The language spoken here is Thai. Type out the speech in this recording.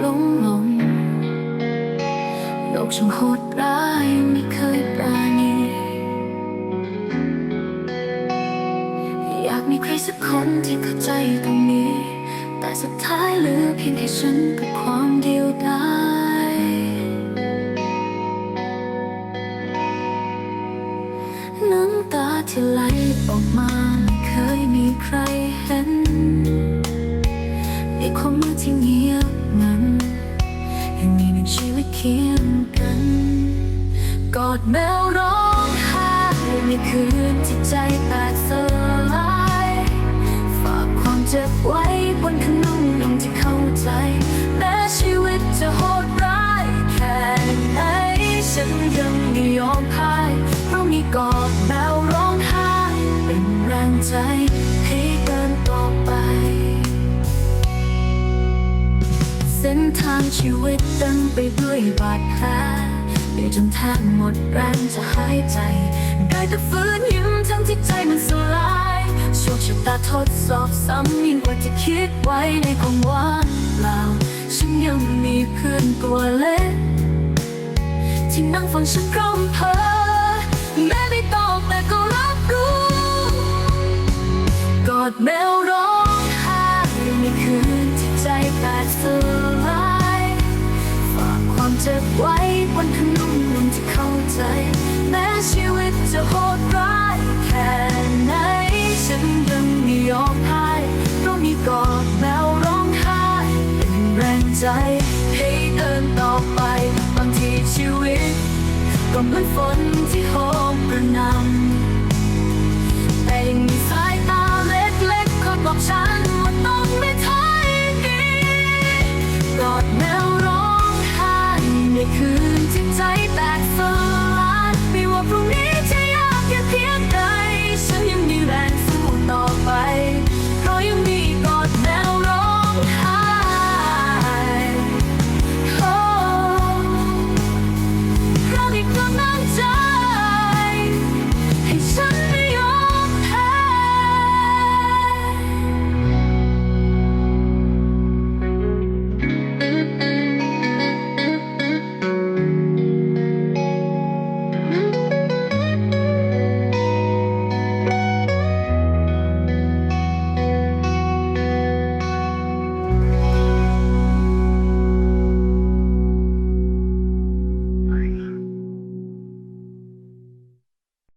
หลงหลงโลกช่างโหดร้ายไม่เคยปราณี อยากมีใครสักคนที่เข้าใจตรงนี้ แต่สุดท้ายเหลือเพียงแค่ฉันกับความเดียวดายน้ำตาที่ไหลออกมาไม่เคยมีใคร คียงกัน กอดแมวร้องไห้ในคืนที่ใจแตกสลาย ฝากความเจ็บไว้บนขนมนมที่เข้าใจแม้ชีวิตจะโหดร้ายแค่ไหนฉันยังไม่ยอมพ่ายเพราะมีกอดแมวร้องไห้เป็นแรงใจ ทางชีวิตเต็มไปด้วยบาดแผลเหนื่อยจนแทบหมดแรงจะหายใจ ได้แต่ฝืนยิ้มทั้งที่ใจมันสลายโชคชะตาทดสอบซ้ำยิ่งกว่าที่คิดไว้ในความว่างเปล่า ฉันยังมีเพื่อนตัวเล็ก ที่นั่งฟังฉันร้องเพ้อแม้ไม่ตอบแต่ก็รับรู้กอดแมว ใจให้เดินต่อไป บางทีชีวิต ก็เหมือนฝนที่โหมกระหนำ